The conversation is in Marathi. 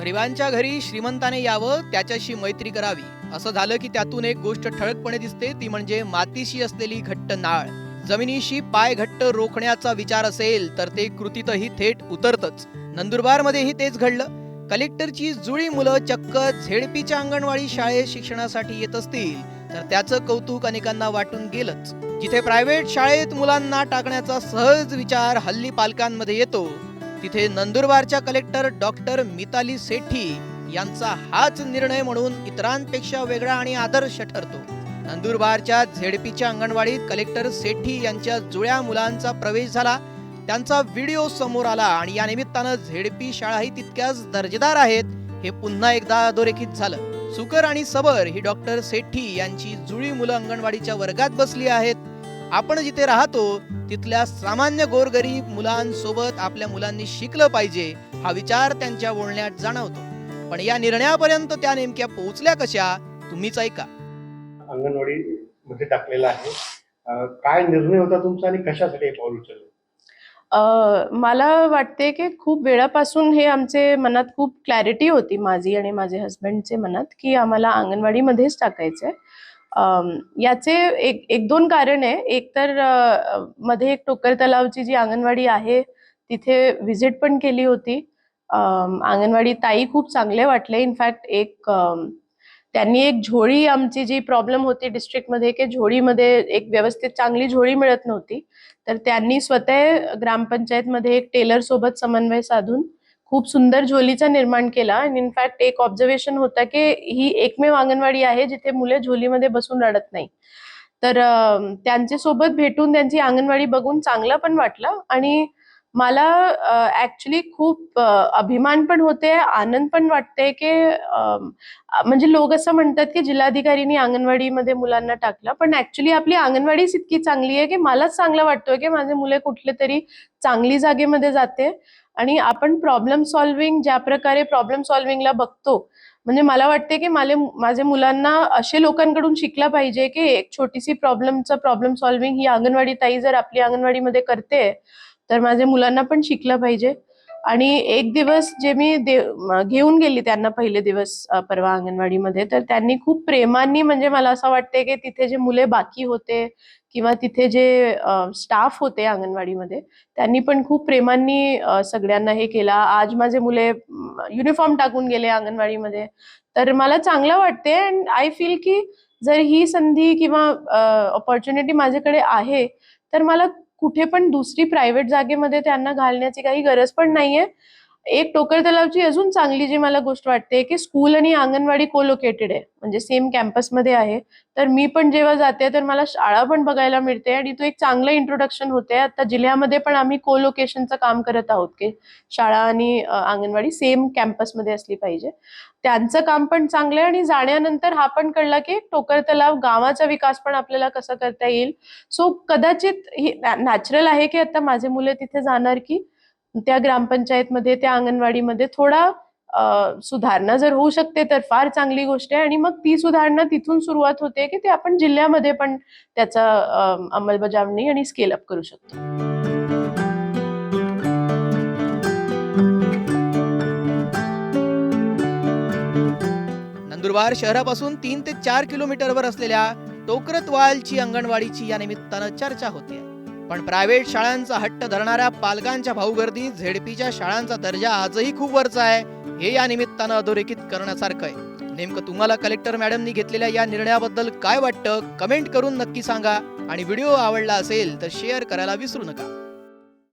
गरिबांच्या घरी श्रीमंताने यावं त्याच्याशी मैत्री करावी. असं झालं की त्यातून एक गोष्ट ठळकपणे दिसते ती म्हणजे मातीशी असलेली घट्ट नाळ. जमिनीशी पाय घट्ट रोखण्याचा विचार असेल तर ते कृतीतही थेट उतरतच. नंदुरबार मध्येही तेच घडलं. कलेक्टरची जुळी मुलं चक्क झेडपीच्या अंगणवाडी शाळेत शिक्षणासाठी येत असतील तर त्याचं कौतुक अनेकांना वाटून गेलंच. जिथे प्रायव्हेट शाळेत मुलांना टाकण्याचा सहज विचार हल्ली पालकांमध्ये येतो तिथे नंदुरबारच्या कलेक्टर डॉक्टर मिताली सेठी यांचा हाच निर्णय म्हणून इतरांपेक्षा वेगळा आणि आदर्श ठरतो. नंदुरबारच्या झेडपीच्या अंगणवाडीत कलेक्टर सेठी यांच्या जुळ्या मुलांचा प्रवेश झाला. त्यांचा व्हिडिओ समोर आला आणि या निमित्तानं झेडपी शाळाही तितक्याच दर्जेदार आहेत हे पुन्हा एकदा अधोरेखित झालं. सुकर आणि सबर ही डॉक्टर सेठी यांची जुळी मुलं अंगणवाडीच्या वर्गात बसली आहेत. आपण जिथे राहतो तिथल्या सामान्य गोरगरीब मुलांसोबत आपल्या मुलांनी शिकलं पाहिजे हा विचार त्यांच्या बोलण्यात जाणवतो. पण या निर्णयापर्यंत त्या नेमक्या पोहोचल्या कशा तुम्हीच ऐका. अंगणवाडी मध्ये टाकलेला आहे. काय निर्णय होता तुमचा आणि कशासाठी पाऊल उचललं? मला वाटते की खूप वेळापासून हे आमचे मनात खूप क्लॅरिटी होती माझी आणि माझे हस्बंडचे मनात की आम्हाला अंगणवाडीमध्येच टाकायचंय. अम, याचे एक एक दोन कारण आहे. एक तर मध्ये एक टोकर तलावची जी अंगणवाडी आहे तिथे व्हिजिट पण केली होती. अंगणवाडी ताई खूप चांगले वाटले. इनफॅक्ट एक त्यांनी एक झोळी आमची जी प्रॉब्लेम होती डिस्ट्रिक्टमध्ये की झोळीमध्ये एक व्यवस्थित चांगली झोळी मिळत नव्हती. तर त्यांनी स्वतः ग्रामपंचायतमध्ये एक टेलर सोबत समन्वय साधून खूप सुंदर झोलीचा निर्माण केला. आणि इनफॅक्ट एक ऑब्झर्वेशन होता की ही एकमेव अंगणवाडी आहे जिथे मुले झोलीमध्ये बसून रडत नाही. तर अं, त्यांच्यासोबत भेटून त्यांची अंगणवाडी बघून चांगलं पण वाटलं. आणि मला ऍक्च्युली खूप अभिमान पण होते आनंद पण वाटते की म्हणजे लोक असं म्हणतात की जिल्हाधिकारीनी अंगणवाडीमध्ये मुलांना टाकलं. पण ऍक्च्युली आपली अंगणवाडीच इतकी चांगली आहे की मलाच चांगलं वाटतोय की माझे मुले कुठले तरी चांगली जागेमध्ये जाते. आणि आपण प्रॉब्लेम सॉल्व्हिंग ज्या प्रकारे प्रॉब्लेम सॉल्व्हिंगला बघतो म्हणजे मला वाटते की माले माझ्या मुलांना असे लोकांकडून शिकला पाहिजे की एक छोटीशी प्रॉब्लेमचं प्रॉब्लेम सॉल्व्हिंग ही अंगणवाडी ताई जर आपली अंगणवाडीमध्ये करते तर माझ्या मुलांना पण शिकलं पाहिजे. आणि एक दिवस जे मी दे- घेऊन गेली त्यांना पहिले दिवस परवा अंगणवाडीमध्ये तर त्यांनी खूप प्रेमांनी म्हणजे मला असं वाटते की तिथे जे मुले बाकी होते किंवा तिथे जे स्टाफ होते अंगणवाडीमध्ये त्यांनी पण खूप प्रेमांनी सगळ्यांना हे केला. आज माझे मुले युनिफॉर्म टाकून गेले अंगणवाडीमध्ये. तर मला चांगलं वाटते अँड आय फील की जर ही संधी किंवा ऑपॉर्च्युनिटी माझ्याकडे आहे तर मला कुठे पण दुसरी प्रायव्हेट जागेमध्ये त्यांना घालण्याची काही गरज पण नाहीये. एक टोकर तलावची अजून चांगली जी मला गोष्ट वाटते की स्कूल आणि अंगणवाडी कोलोकेटेड आहे. म्हणजे सेम कॅम्पसमध्ये आहे. तर मी पण जेव्हा जाते तर मला शाळा पण बघायला मिळते आणि तो एक चांगलं इंट्रोडक्शन होते. आता जिल्ह्यामध्ये पण आम्ही कोलोकेशनचं काम करत आहोत की शाळा आणि अंगणवाडी सेम कॅम्पसमध्ये असली पाहिजे. त्यांचं काम पण चांगलं आहे आणि जाण्यानंतर हा पण कळला की टोकर तलाव गावाचा विकास पण आपल्याला कसा करता येईल. सो कदाचित ही नॅचरल आहे की आता माझे मुलं तिथे जाणार की त्या ग्रामपंचायतमध्ये त्या अंगणवाडीमध्ये थोडा सुधारणा जर होऊ शकते तर फार चांगली गोष्ट आहे. आणि मग ती सुधारणा तिथून सुरुवात होते की ते आपण जिल्ह्यामध्ये पण त्याचा अंमलबजावणी आणि स्केल अप करू शकतो. नंदुरबार शहरापासून तीन ते चार किलोमीटरवर असलेल्या टोकरतवालची अंगणवाडीची या निमित्तानं चर्चा होते. पण प्रायव्हेट शाळांचा हट्ट धरणाऱ्या पालकांच्या भाऊगर्दीत झेडपीच्या शाळांचा दर्जा आजही खूप वरचा आहे. हे या निमित्तानं अधोरेखित करण्यासारखं आहे. नेमकं तुम्हाला कलेक्टर मॅडमनी घेतलेल्या या निर्णयाबद्दल काय वाटतं? कमेंट करून नक्की सांगा. आणि व्हिडिओ आवडला असेल तर शेअर करायला विसरू नका.